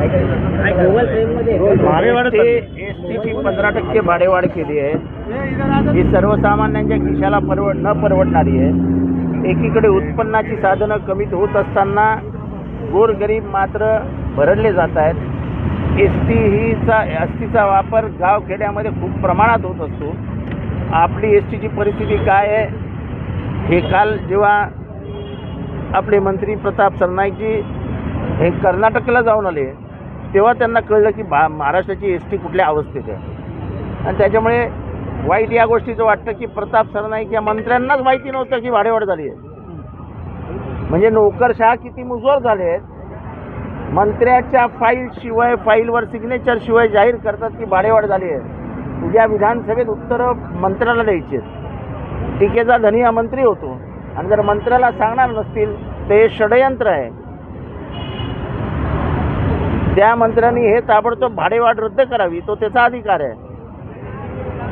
S टीची पंधरा टक्के भाडेवाढ केली आहे. ही सर्वसामान्यांच्या खिशाला परवड न परवडणारी आहे. एकीकडे उत्पन्नाची साधनं कमी होत असताना गोरगरीब मात्र भरडले जात आहेत. एस टी हीचा एस टीचा वापर गावखेड्यामध्ये खूप प्रमाणात होत असतो. आपली एस टीची परिस्थिती काय आहे? हे काल जेव्हा आपले मंत्री प्रताप सरनाईकजी हे कर्नाटकला जाऊन आले तेव्हा त्यांना कळलं की भा महाराष्ट्राची एस टी कुठल्या अवस्थेत आहे. आणि त्याच्यामुळे वाईट या गोष्टीचं वाटतं की प्रताप सरनाईक या मंत्र्यांनाच माहिती नव्हतं की भाडेवाढ झाली आहे. म्हणजे नोकरशहा किती मुजोर झाले आहेत. मंत्र्याच्या फाईलशिवाय फाईलवर सिग्नेचरशिवाय जाहीर करतात की भाडेवाढ झाली आहे. उद्या विधानसभेत उत्तरं मंत्र्याला द्यायची आहेत. टीकेचा धनी हा मंत्री होतो. आणि जर मंत्र्याला सांगणार नसतील तर हे षडयंत्र आहे. त्या मंत्र्यांनी हे ताबडतोब भाडेवाढ रद्द करावी तो त्याचा अधिकार आहे.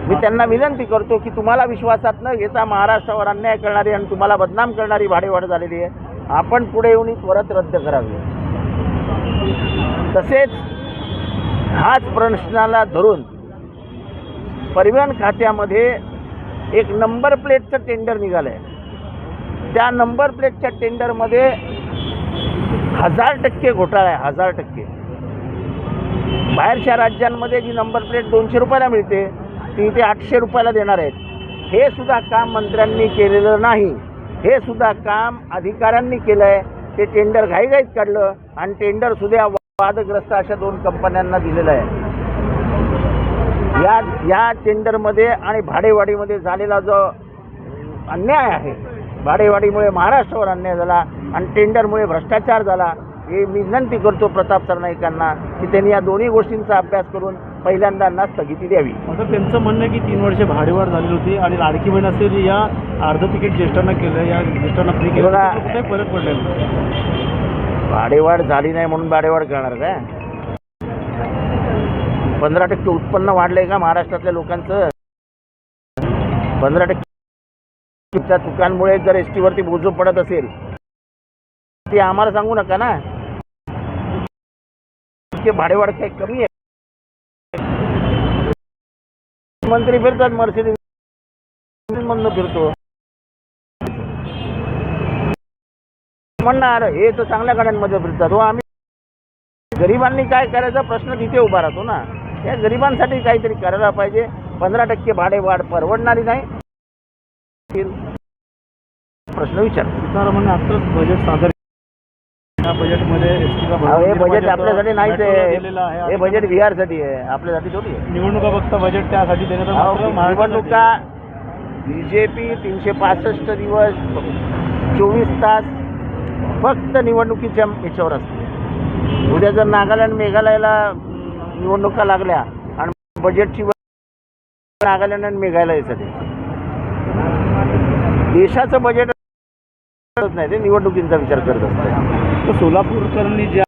मी त्यांना विनंती करतो की तुम्हाला विश्वासात न घेता महाराष्ट्रावर अन्याय करणारी आणि तुम्हाला बदनाम करणारी भाडेवाढ झालेली आहे. आपण पुढे येऊन त्वरत रद्द करावी. तसेच हाच प्रश्नाला धरून परिवहन खात्यामध्ये एक नंबर प्लेटचं टेंडर निघालं आहे त्या नंबर प्लेटच्या टेंडरमध्ये हजार टक्के घोटाळा आहे हजार टक्के. बाहेरच्या राज्यांमध्ये जी नंबर प्लेट दोनशे रुपयाला मिळते ती इथे आठशे रुपयाला देणार आहेत. हे सुद्धा काम मंत्र्यांनी केलेलं नाही. हे सुद्धा काम अधिकाऱ्यांनी केलं आहे ते टेंडर घाईघाईत काढलं आणि टेंडर सुद्धा वादग्रस्त अशा दोन कंपन्यांना दिलेलं आहे. या या टेंडरमध्ये आणि भाडेवाडीमध्ये झालेला जो अन्याय आहे भाडेवाढीमुळे महाराष्ट्रावर अन्याय झाला आणि टेंडरमुळे भ्रष्टाचार झाला हे मी विनंती करतो प्रताप सरनाईकांना की त्यांनी या दोन्ही गोष्टींचा अभ्यास करून पहिल्यांदा स्थगिती द्यावी. आता त्यांचं म्हणणं की तीन वर्षे भाडेवाढ झालेली होती आणि लाडकी बहीण असेल या अर्ध तिकीट ज्येष्ठांना केलं या ज्येष्ठांना फ्री केलं कुठेही फरक पडलेला. भाडेवाढ झाली नाही म्हणून भाडेवाढ करणार काय पंधरा टक्के उत्पन्न वाढलंय का महाराष्ट्रातल्या लोकांचं? पंधरा टक्के त्या चुकांमुळे जर एस टीवरती बोजो पडत असेल. ते आम्हाला सांगू नका ना. इतके भाडेवाढ काही कमी आहे? मंत्री फिरतात मर्सिडीज मधनं फिरतो. म्हणणार हे तर चांगल्या गाड्यांमध्ये फिरतात. हो आम्ही गरिबांनी काय करायचा प्रश्न तिथे उभा राहतो ना. या गरिबांसाठी काहीतरी करायला पाहिजे. पंधरा टक्के भाडे वाढ परवडणारी नाही. प्रश्न विचार. सीतारामन आताच बजेट सादर बजेटमध्ये हे बजेट आपल्यासाठी नाहीच आहे. हे बजेट बिहारसाठी आहे. आपल्यासाठी थोडी आहे. निवडणुका फक्त बजेट त्यासाठी निवडणुका बी जे पी तीनशे पासष्ट दिवस चोवीस तास फक्त निवडणुकीच्या याच्यावर असते उद्या जर नागालँड मेघालयाला निवडणुका लागल्या आणि बजेटची नागालँड आणि मेघालयासाठी देशाचं बजेट नाही ते निवडणुकींचा विचार करत असतात. तर सोलापूरकरांनी ज्या